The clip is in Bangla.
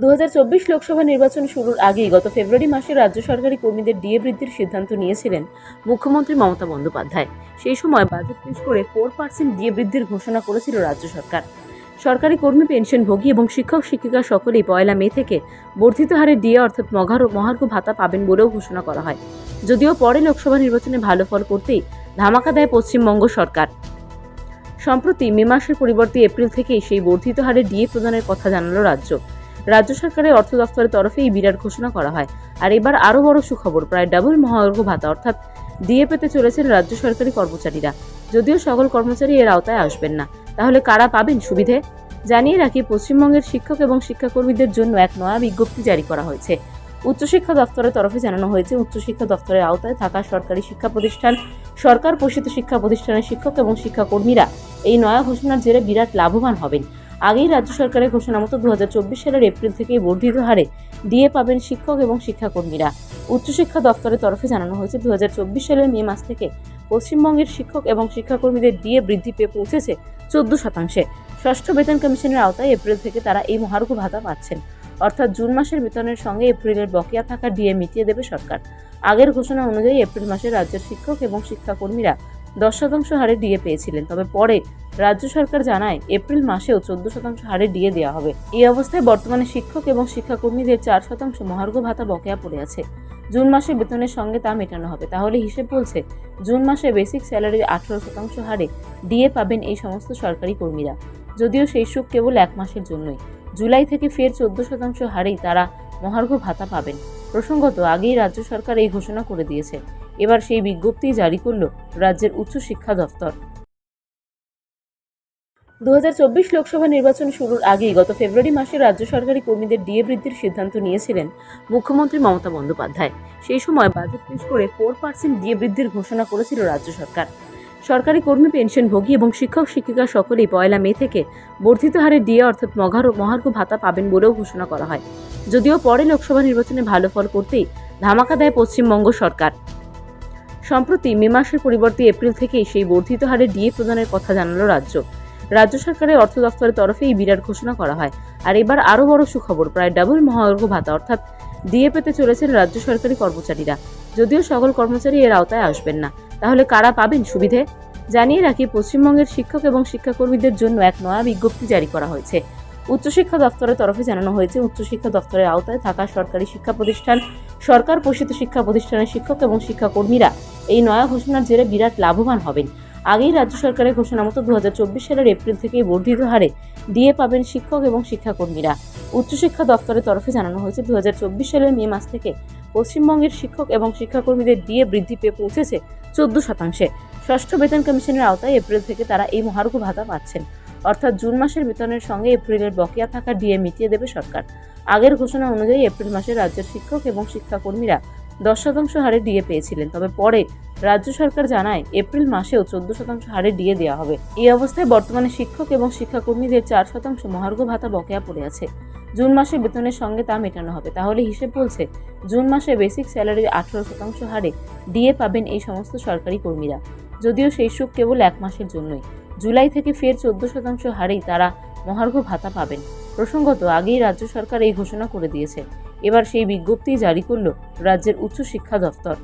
দু হাজার চব্বিশ লোকসভা নির্বাচন শুরুর আগেই গত ফেব্রুয়ারি মাসে রাজ্য সরকারি কর্মীদের ডিএ বৃদ্ধির সিদ্ধান্ত নিয়েছিলেন মুখ্যমন্ত্রী মমতা বন্দ্যোপাধ্যায়। সেই সময় বাজেট পেশ করে ফোর পার্সেন্ট ডিএ বৃদ্ধির ঘোষণা করেছিল রাজ্য সরকার। সরকারি কর্মী, পেনশনভোগী এবং শিক্ষক, শিক্ষিকা সকলেই পয়লা মে থেকে বর্ধিত হারে ডিএ অর্থাৎ মঘার মহার্ঘ ভাতা পাবেন বলেও ঘোষণা করা হয়। যদিও পরে লোকসভা নির্বাচনে ভালো ফল করতেই ধামাকা দেয় পশ্চিমবঙ্গ সরকার। সম্প্রতি মে মাসের পরিবর্তে এপ্রিল থেকেই সেই বর্ধিত হারে ডিএ প্রদানের কথা জানালো রাজ্য। রাজ্য সরকারের অর্থ দফতরের তরফে এই বিরাট ঘোষণা করা হয়। আর এবার আরও বড় সুখবর, প্রায় ডাবল মহার্ঘ ভাতা, অর্থাৎ ডিএ পেতে চলেছেন রাজ্য সরকারি কর্মচারীরা। যদিও সকল কর্মচারী এর আওতায় আসবেন না, তাহলে কারা পাবেন সুবিধে? জানিয়ে রাখি, পশ্চিমবঙ্গের শিক্ষক এবং শিক্ষাকর্মীদের জন্য এক নয়া বিজ্ঞপ্তি জারি করা হয়েছে। উচ্চশিক্ষা দপ্তরের তরফে জানানো হয়েছে, উচ্চশিক্ষা দপ্তরের আওতায় থাকা সরকারি শিক্ষা প্রতিষ্ঠান, সরকার পোষিত শিক্ষা প্রতিষ্ঠানের শিক্ষক এবং শিক্ষাকর্মীরা এই নয়া ঘোষণার জেরে বিরাট লাভবান হবেন। আগেই রাজ্য সরকারের ঘোষণা মতো দুহাজার চব্বিশ সালের এপ্রিল থেকেই বর্ধিত হারে ডিএ পাবেন শিক্ষক এবং শিক্ষাকর্মীরা। উচ্চশিক্ষা দপ্তরের তরফে জানানো হয়েছে, দুহাজার চব্বিশ সালের মে মাস থেকে পশ্চিমবঙ্গের শিক্ষক এবং শিক্ষাকর্মীদের ডিএ বৃদ্ধি পেয়ে পৌঁছেছে চোদ্দ শতাংশে। ষষ্ঠ বেতন কমিশনের আওতায় এপ্রিল থেকে তারা এই মহার্ঘ ভাতা পাচ্ছেন। অর্থাৎ জুন মাসের বেতনের সঙ্গে এপ্রিলের বকেয়া থাকা ডিএ মিটিয়ে দেবে সরকার। আগের ঘোষণা অনুযায়ী এপ্রিল মাসে রাজ্যের শিক্ষক এবং শিক্ষাকর্মীরা দশ শতাংশ হারে ডিএ পেয়েছিলেন, তবে পরে রাজ্য সরকার জানায় এপ্রিল মাসেও চোদ্দ শতাংশ হারে ডিএ দেওয়া হবে। এই অবস্থায় বর্তমানে শিক্ষক এবং শিক্ষাকর্মীদের চার শতাংশ মহার্ঘ ভাতা বকেয়া পড়ে আছে। জুন মাসে বেতনের সঙ্গে তা মেটানো হবে। তাহলে হিসেব বলছে, জুন মাসে বেসিক স্যালারির আঠারো শতাংশ হারে ডিএ পাবেন এই সমস্ত সরকারি কর্মীরা। যদিও সেই সুখ কেবল এক মাসের জন্যই। জুলাই থেকে ফের চোদ্দ শতাংশ হারেই তারা মহার্ঘ ভাতা পাবেন। প্রসঙ্গত, আগেই রাজ্য সরকার এই ঘোষণা করে দিয়েছে। এবার সেই বিজ্ঞপ্তি জারি করল রাজ্যের উচ্চ শিক্ষা দফতর। দু হাজার চব্বিশ লোকসভা নির্বাচন শুরুর আগেই গত ফেব্রুয়ারি মাসে রাজ্য সরকারি কর্মীদের ডিএ বৃদ্ধির সিদ্ধান্ত নিয়েছিলেন মুখ্যমন্ত্রী মমতা বন্দ্যোপাধ্যায়। সেই সময় বাজেট পেশ করে ফোর পার্সেন্ট ডিএ বৃদ্ধির ঘোষণা করেছিল রাজ্য সরকার। সরকারি কর্মী, পেনশনভোগী এবং শিক্ষক, শিক্ষিকা সকলেই পয়লা মে থেকে বর্ধিত হারে ডিএ অর্থাৎ মঘার মহার্ঘ ভাতা পাবেন বলেও ঘোষণা করা হয়। যদিও পরে লোকসভা নির্বাচনে ভালো ফল করতেই ধামাকা দেয় পশ্চিমবঙ্গ সরকার। সম্প্রতি মে মাসের পরিবর্তে এপ্রিল থেকেই সেই বর্ধিত হারে ডিএ প্রদানের কথা জানালো রাজ্য। রাজ্য সরকারের অর্থ দফতরের তরফে এই বিরাট ঘোষণা করা হয়। আর এবার আরও বড় সুখবর, প্রায় ডাবল মহার্ঘ ভাতা, অর্থাৎ ডিএ পেতে চলেছেন রাজ্য সরকারি কর্মচারীরা। যদিও সকল কর্মচারী এর আওতায় আসবেন না, তাহলে কারা পাবেন সুবিধে? জানিয়ে রাখি, পশ্চিমবঙ্গের শিক্ষক এবং শিক্ষাকর্মীদের জন্য এক নয়া বিজ্ঞপ্তি জারি করা হয়েছে। উচ্চশিক্ষা দপ্তরের তরফে জানানো হয়েছে, উচ্চশিক্ষা দপ্তরের আওতায় থাকা সরকারি শিক্ষা প্রতিষ্ঠান, সরকার পোষিত শিক্ষা প্রতিষ্ঠানের শিক্ষক এবং শিক্ষাকর্মীরা এই নয়া ঘোষণার জেরে বিরাট লাভবান হবেন। আগেই রাজ্য সরকারের ঘোষণা মতো দুহাজার চব্বিশ সালের এপ্রিল থেকেই বর্ধিত হারে ডিএ পাবেন শিক্ষক এবং শিক্ষাকর্মীরা। উচ্চশিক্ষা দপ্তরের তরফে জানানো হয়েছে, দুহাজার চব্বিশ সালের মে মাস থেকে পশ্চিমবঙ্গের শিক্ষক এবং শিক্ষাকর্মীদের ডিএ বৃদ্ধি পেয়ে পৌঁছেছে চোদ্দ শতাংশে। ষষ্ঠ বেতন কমিশনের আওতায় এপ্রিল থেকে তারা এই মহার্ঘ ভাতা পাচ্ছেন। অর্থাৎ জুন মাসের বেতনের সঙ্গে এপ্রিলের বকেয়া থাকা ডিএ মিটিয়ে দেবে সরকার। আগের ঘোষণা অনুযায়ী এপ্রিল মাসে রাজ্যের শিক্ষক এবং শিক্ষাকর্মীরা দশ শতাংশ হারে ডিএ পেয়েছিলেন। তবে পরে রাজ্য সরকার জানায়, এপ্রিল মাসেও চোদ্দ শতাংশ হারে ডিএ দেওয়া হবে। এই অবস্থায় বর্তমানে শিক্ষক এবং শিক্ষাকর্মীদের চার শতাংশ মহার্ঘ ভাতা বকেয়া পড়ে আছে। জুন মাসে বেতনের সঙ্গে তা মেটানো হবে। তাহলে হিসেব বলছে, জুন মাসে বেসিক স্যালারির আঠারো শতাংশ হারে ডিএ পাবেন এই সমস্ত সরকারি কর্মীরা। যদিও সেই সুখ কেবল এক মাসের জন্যই। জুলাই থেকে ফের চোদ্দ শতাংশ হারেই তারা মহার্ঘ ভাতা পাবেন। প্রসঙ্গত, আগেই রাজ্য সরকার এই ঘোষণা করে দিয়েছে। এবার সেই বিজ্ঞপ্তি জারি করল রাজ্যের উচ্চশিক্ষা দফতর।